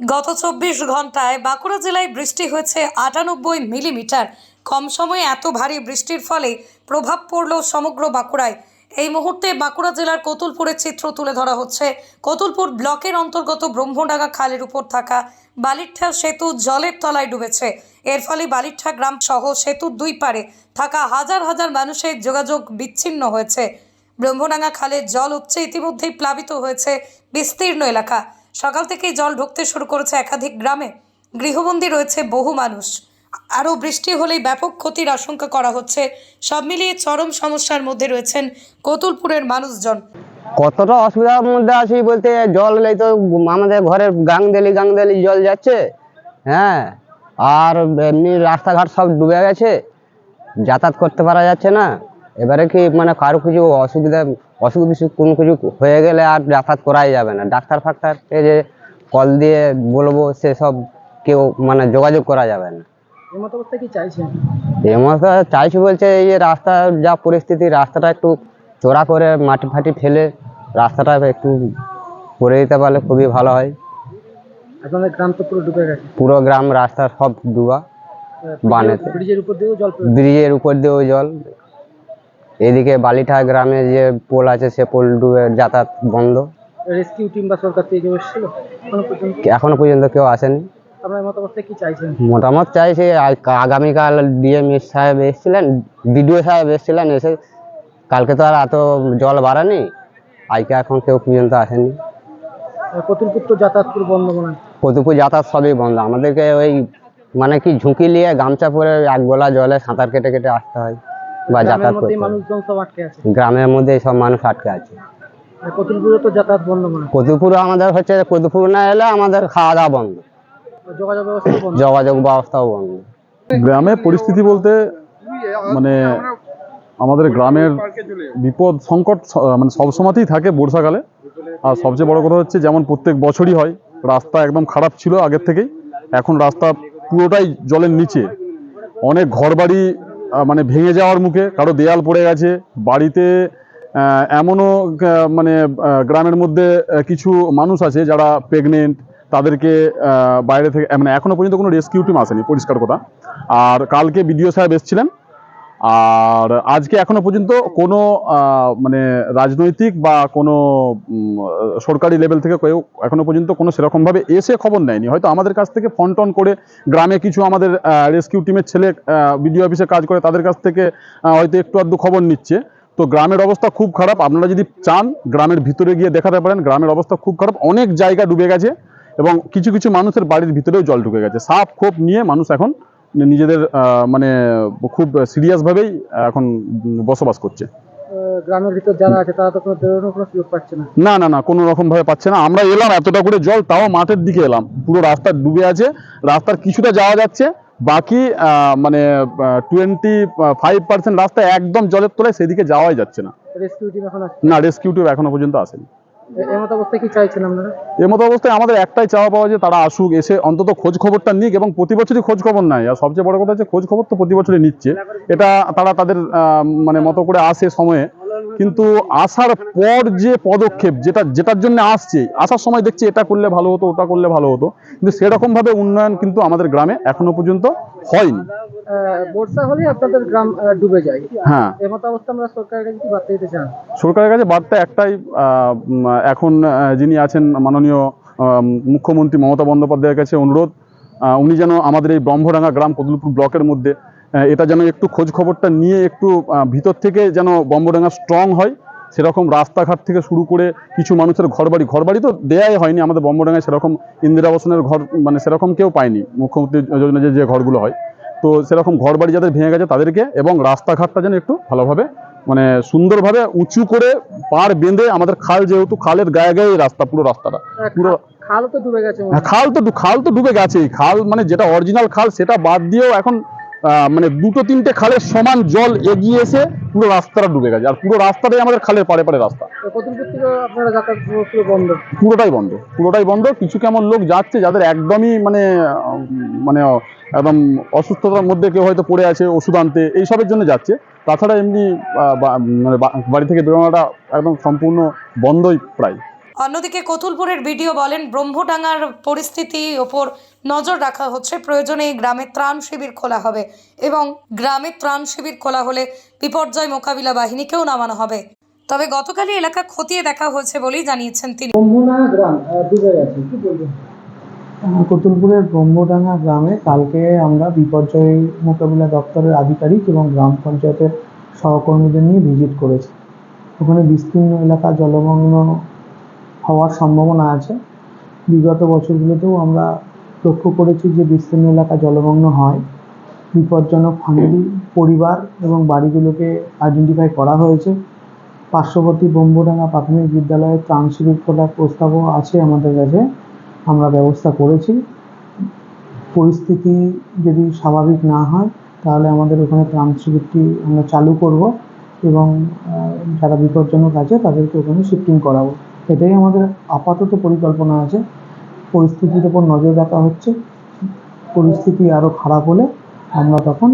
গত চব্বিশ ঘন্টায় বাঁকুড়া জেলায় বৃষ্টি হয়েছে আটানব্বই মিলিমিটার। কম সময়ে এত ভারী বৃষ্টির ফলে প্রভাব পড়ল সমগ্র বাঁকুড়ায়। এই মুহূর্তে বাঁকুড়া জেলার কতুলপুরের চিত্র তুলে ধরা হচ্ছে। কতুলপুর ব্লকের অন্তর্গত ব্রহ্মডাঙ্গা খালের উপর থাকা বালিরঠা সেতু জলের তলায় ডুবেছে। এর ফলে বালিরঠা গ্রাম সহ সেতুর দুই পারে থাকা হাজার হাজার মানুষের যোগাযোগ বিচ্ছিন্ন হয়েছে। ব্রহ্মডাঙ্গা খালের জল উপচে ইতিমধ্যেই প্লাবিত হয়েছে বিস্তীর্ণ এলাকা। সকাল থেকেই জল ঢুকতে শুরু করেছে একাধিক গ্রামে। গৃহবন্দী রয়েছে বহু মানুষ। আরও বৃষ্টি হলেই ব্যাপক ক্ষতির আশঙ্কা করা হচ্ছে। সব মিলিয়ে চরম সমস্যার মধ্যে রয়েছেন কতুলপুরের মানুষজন। কতটা অসুবিধার মধ্যে আছি বলতে জল এই তো, আমাদের ঘরের গাংদেলি গাংদেলি জল যাচ্ছে হ্যাঁ আর এমনি রাস্তাঘাট সব ডুবে গেছে, যাতায়াত করতে পারা যাচ্ছে না। এবারে কি মানে কারও কিছু অসুবিধা অসুখ বিসুখ কোনো কিছু হয়ে গেলে আর যাতায়াত করাই যাবে না? ডাক্তার ফাক্তার এই যে কল দিয়ে বলব সেসব কেউ মানে যোগাযোগ করা যাবে না। অবস্থা কি চাইছেন? চাইছি বলছে এই যে রাস্তা যা পরিস্থিতি রাস্তাটা একটু চোরা করে মাটি ফাটি ফেলে রাস্তাটা একটু করে দিতে পারলে খুবই ভালো হয়। আপনাদের গ্রাম তো পুরো ডুবে গেছে। পুরো গ্রাম রাস্তা সব ডুবা। বানেতে। ব্রিজের উপর দিয়েও জল ব্রিজের উপর দিয়েও জল। এদিকে বালিঠা গ্রামে যে পোল আছে সে পোল ডুবে যাতায়াত বন্ধ। রেস্কিউ টিম বা সরকার থেকে কেউ এসেছিল? এখনও পর্যন্ত? এখনও পর্যন্ত কেউ আসেনি। আপনার এই কি চাইছেন? মতামত চাইছি আগামীকাল ডিএম সাহেব এসেছিলেন বিডিও সাহেব এসেছিলেন এসে কালকে তো আর এত জল বাড়ানি আজকে এখন কেউ পর্যন্ত আসেনি। কতুলপুর যাতায়াত পুরো বন্ধ মনে কতুপুর যাতায়াত সবই বন্ধ। আমাদেরকে ওই মানে কি ঝুঁকি নিয়ে গামছা পরে এক গোলা জলে সাঁতার কেটে কেটে আসতে হয়। বা যাতায়াত করতে মানুষজন সব আটকে আছে? গ্রামের মধ্যে সব মানুষ আটকে আছে। কতুলপুরে তো যাতায়াত বন্ধ মনে আমাদের হচ্ছে কতুপুর না এলে আমাদের খাওয়া দাওয়া বন্ধ। যোগাযোগ ব্যবস্থা বন্ধ। যোগাযোগ ব্যবস্থাও বন্ধ। গ্রামে পরিস্থিতি বলতে মানে আমাদের গ্রামের বিপদ সংকট মানে সবসময়তেই থাকে বর্ষাকালে। আর সবচেয়ে বড় কথা হচ্ছে যেমন প্রত্যেক বছরই হয় রাস্তা একদম খারাপ ছিল আগের থেকেই। এখন রাস্তা পুরোটাই জলের নিচে। অনেক ঘরবাড়ি মানে ভেঙে যাওয়ার মুখে কারও দেয়াল পড়ে গেছে। বাড়িতে এমনও মানে গ্রামের মধ্যে কিছু মানুষ আছে যারা প্রেগনেন্ট তাদেরকে বাইরে থেকে মানে এখনও পর্যন্ত কোনো রেস্কিউ টিম আসেনি, পরিষ্কার কথা। আর কালকে বিডিও সাহেব এসেছিলেন আর আজকে এখনও পর্যন্ত কোনো মানে রাজনৈতিক বা কোনো সরকারি লেভেল থেকে কেউ এখনও পর্যন্ত কোনো সেরকমভাবে এসে খবর নেয়নি। হয়তো আমাদের কাছ থেকে ফোন টন করে গ্রামে কিছু আমাদের রেস্কিউ টিমের ছেলে বিডিও অফিসে কাজ করে তাদের কাছ থেকে হয়তো একটু আধটু খবর নিচ্ছে। তো গ্রামের অবস্থা খুব খারাপ। আপনারা যদি চান গ্রামের ভিতরে গিয়ে দেখাতে পারেন, গ্রামের অবস্থা খুব খারাপ। অনেক জায়গা ডুবে গেছে এবং কিছু কিছু মানুষের বাড়ির ভিতরেও জল ঢুকে গেছে। সাপ খোপ নিয়ে মানুষ এখন নিজেদের মানে খুব সিরিয়াসভাবেই এখন বসবাস করছে। গ্রামের ভিতর যারা আছে তারা তো কোনো বেরোনোর কোনো সুযোগ পাচ্ছে না। না না না কোনো রকম ভাবে পাচ্ছে না। আমরা এলাম এতটা করে জল তাও মাঠের দিকে এলাম। পুরো রাস্তা ডুবে আছে। রাস্তার কিছুটা যাওয়া যাচ্ছে। বাকি মানে টোয়েন্টি ফাইভ পার্সেন্ট রাস্তা একদম জলের তলায় সেদিকে যাওয়াই যাচ্ছে না। রেস্কিউ টিম এখন না রেস্কিউ টিম এখনও পর্যন্ত আসেনি। এ- এই অবস্থায় কি চাইছেন আপনারা? এর অবস্থায় আমাদের একটাই চাওয়া পাওয়া যে তারা আসুক এসে অন্তত খোঁজ খবরটা নিক এবং প্রতি বছরই খোঁজ খবর নেয়। আর সবচেয়ে বড় কথা হচ্ছে খোঁজ খবর তো প্রতি বছরই নিচ্ছে। এটা তারা তাদের আহ, মানে মতো করে আসে সময়ে। কিন্তু আসার পর যে পদক্ষেপ যেটা যেটার জন্য আসছে আসার সময় দেখছি এটা করলে ভালো হতো ওটা করলে ভালো হতো কিন্তু সেরকম ভাবে উন্নয়ন কিন্তু আমাদের গ্রামে এখনও পর্যন্ত হয়নি। বর্ষা হলে আপনাদের গ্রাম ডুবে যায়। হ্যাঁ। এই অবস্থা আমরা সরকারের কাছে কি বার্তা দিতে চান? সরকারের কাছে বার্তা একটাই আহ, এখন যিনি আছেন মাননীয় মুখ্যমন্ত্রী মমতা বন্দ্যোপাধ্যায়ের কাছে অনুরোধ আহ, উনি যেন আমাদের এই ব্রহ্মডাঙ্গা গ্রাম কদলপুর ব্লকের মধ্যে এটা যেন একটু খোঁজ খবরটা নিয়ে একটু ভিতর থেকে যেন ব্রহ্মডাঙ্গা স্ট্রং হয় সেরকম রাস্তাঘাট থেকে শুরু করে কিছু মানুষের ঘরবাড়ি ঘরবাড়ি তো দেয়াই হয়নি আমাদের ব্রহ্মডাঙ্গায় সেরকম ইন্দিরা আবাসনের ঘর মানে সেরকম কেউ পায়নি মুখ্যমন্ত্রী যোজনা যে যে ঘরগুলো হয় তো সেরকম ঘরবাড়ি যাদের ভেঙে গেছে তাদেরকে এবং রাস্তাঘাটটা যেন একটু ভালোভাবে মানে সুন্দরভাবে উঁচু করে পার বেঁধে আমাদের খাল যেহেতু খালের গায়ে গায়ে রাস্তা পুরো রাস্তাটা পুরো খা- খালও তো ডুবে গেছে হ্যাঁ, হয়। খাল তো খাল তো ডুবে গেছেই খাল মানে যেটা অরিজিনাল খাল সেটা বাদ দিয়েও এখন মানে দুটো তিনটে খালের সমান জল এগিয়ে এসে পুরো রাস্তাটা ডুবে গেছে। আর পুরো রাস্তাটাই আমাদের খালের রাস্তা। পুরো পুরো বন্ধ? পুরোটাই বন্ধ পুরোটাই বন্ধ। কিছু কেমন লোক যাচ্ছে যাদের একদমই মানে মানে একদম অসুস্থতার মধ্যে কেউ হয়তো পড়ে আছে ওষুধ আনতে এইসবের জন্য যাচ্ছে। তাছাড়া এমনি মানে বাড়ি থেকে বেরোনোটা একদম সম্পূর্ণ বন্ধই প্রায়। অন্যদিকে কতুলপুরের ভিডিও বলেন ব্রহ্মডাঙ্গার পরিস্থিতি ওপর নজর রাখা হচ্ছে প্রয়োজনে এই গ্রামে ত্রাণ শিবির খোলা হবে এবং গ্রামে ত্রাণ শিবির খোলা হলে বিপর্যয় মোকাবিলা বাহিনীকেও নামানো হবে। তবে গতকালই এলাকা খতিয়ে দেখা হয়েছে বলেই জানিয়েছেন তিনি। কতুলপুরের ব্রহ্মডাঙ্গা গ্রামে কালকে আমরা বিপর্যয় মোকাবিলা দপ্তরের আধিকারিক এবং গ্রাম পঞ্চায়েতের সহকর্মীদের নিয়ে ভিজিট করেছি। ওখানে বিস্তীর্ণ এলাকা জলমগ্ন হওয়ার সম্ভাবনা আছে। বিগত বছরগুলোতেও আমরা লক্ষ্য করেছি যে বিস্তীর্ণ এলাকা জলমগ্ন হয়। বিপজ্জনক ফ্যামিলি পরিবার এবং বাড়িগুলোকে আইডেন্টিফাই করা হয়েছে। পার্শ্ববর্তী ব্রহ্মডাঙ্গা প্রাথমিক বিদ্যালয়ে ত্রাণ শিবির খোলার প্রস্তাবও আছে আমাদের কাছে। আমরা ব্যবস্থা করেছি। পরিস্থিতি যদি স্বাভাবিক না হয়, তাহলে আমাদের ওখানে ত্রাণ শিবিরটি আমরা চালু করব এবং যারা বিপজ্জনক আছে তাদেরকে ওখানে শিফটিং করাবো। এটাই আমাদের আপাতত পরিকল্পনা আছে। পরিস্থিতির ওপর নজর রাখা হচ্ছে। পরিস্থিতি আরও খারাপ হলে আমরা তখন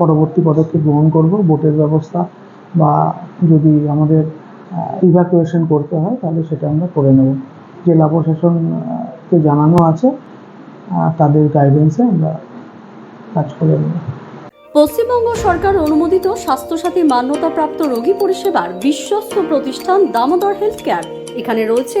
পরবর্তী পদক্ষেপ গ্রহণ করব। বোটের ব্যবস্থা বা যদি আমাদের ইভ্যাকুয়েশন করতে হয়, তাহলে সেটা আমরা করে নেব। জেলা প্রশাসনকে জানানো আছে তাদের গাইডেন্সে আমরা কাজ করে নেব। পশ্চিমবঙ্গ সরকার অনুমোদিত স্বাস্থ্যসাথী মান্যতাপ্রাপ্ত রোগী পরিষেবার বিশ্বস্ত প্রতিষ্ঠান দামোদর হেলথ কেয়ার। এখানে রয়েছে